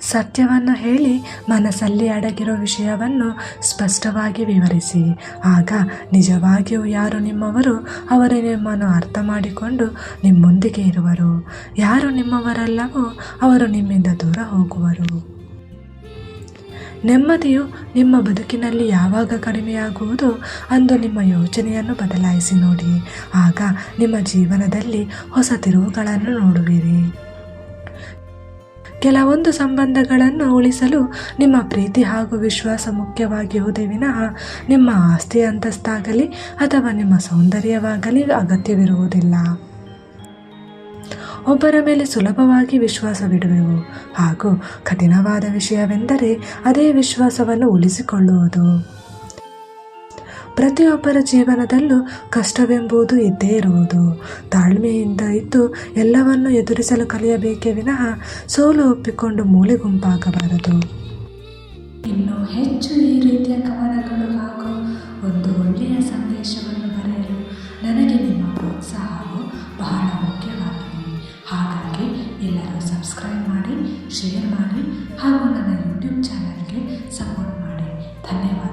ಸತ್ಯವನ್ನು ಹೇಳಿ ಮನಸ್ಸಲ್ಲಿ ಅಡಗಿರೋ ವಿಷಯವನ್ನು ಸ್ಪಷ್ಟವಾಗಿ ವಿವರಿಸಿ. ಆಗ ನಿಜವಾಗಿಯೂ ಯಾರು ನಿಮ್ಮವರು? ಅವರು ನಿಮ್ಮನ್ನು ಅರ್ಥ ಮಾಡಿಕೊಂಡು ನಿಮ್ಮೊಂದಿಗೆ ಇರುವರು. ಯಾರು ನಿಮ್ಮವರಲ್ಲವೋ ಅವರು ನಿಮ್ಮಿಂದ ದೂರ ಹೋಗುವರು. ನೆಮ್ಮದಿಯು ನಿಮ್ಮ ಬದುಕಿನಲ್ಲಿ ಯಾವಾಗ ಕಡಿಮೆಯಾಗುವುದು ಅಂದು ನಿಮ್ಮ ಯೋಚನೆಯನ್ನು ಬದಲಾಯಿಸಿ ನೋಡಿ. ಆಗ ನಿಮ್ಮ ಜೀವನದಲ್ಲಿ ಹೊಸ ತಿರುವುಗಳನ್ನು ನೋಡುವಿರಿ. ಕೆಲವೊಂದು ಸಂಬಂಧಗಳನ್ನು ಉಳಿಸಲು ನಿಮ್ಮ ಪ್ರೀತಿ ಹಾಗೂ ವಿಶ್ವಾಸ ಮುಖ್ಯವಾಗಿರುವುದೇ ವಿನಃ ನಿಮ್ಮ ಆಸ್ತಿ ಅಂತಸ್ತಾಗಲಿ ಅಥವಾ ನಿಮ್ಮ ಸೌಂದರ್ಯವಾಗಲಿ ಅಗತ್ಯವಿರುವುದಿಲ್ಲ. ಒಬ್ಬರ ಮೇಲೆ ಸುಲಭವಾಗಿ ವಿಶ್ವಾಸವಿಡುವೆವು ಹಾಗೂ ಕಠಿಣವಾದ ವಿಷಯವೆಂದರೆ ಅದೇ ವಿಶ್ವಾಸವನ್ನು ಉಳಿಸಿಕೊಳ್ಳುವುದು. ಪ್ರತಿಯೊಬ್ಬರ ಜೀವನದಲ್ಲೂ ಕಷ್ಟವೆಂಬುದು ಇದ್ದೇ ಇರುವುದು. ತಾಳ್ಮೆಯಿಂದ ಇದ್ದು ಎಲ್ಲವನ್ನು ಎದುರಿಸಲು ಕಲಿಯಬೇಕೇ ವಿನಃ ಸೋಲು ಒಪ್ಪಿಕೊಂಡು ಮೂಲೆ ಗುಂಪಾಗಬಾರದು. ಇನ್ನು ಹೆಚ್ಚು ಈ ರೀತಿಯ ಕವನಗಳು ಹಾಗೂ ಒಂದು ಒಳ್ಳೆಯ ಸಂದೇಶವನ್ನು ಬರೆಯಲು ನನಗೆ ನಿಮ್ಮ ಪ್ರೋತ್ಸಾಹವು ಬಹಳ ಮುಖ್ಯವಾಗಿದೆ. ಹಾಗಾಗಿ ಎಲ್ಲರೂ ಸಬ್ಸ್ಕ್ರೈಬ್ ಮಾಡಿ, ಶೇರ್ ಮಾಡಿ ಹಾಗೂ ನನ್ನ ಯೂಟ್ಯೂಬ್ ಚಾನಲ್ಗೆ ಸಪೋರ್ಟ್ ಮಾಡಿ. ಧನ್ಯವಾದಗಳು.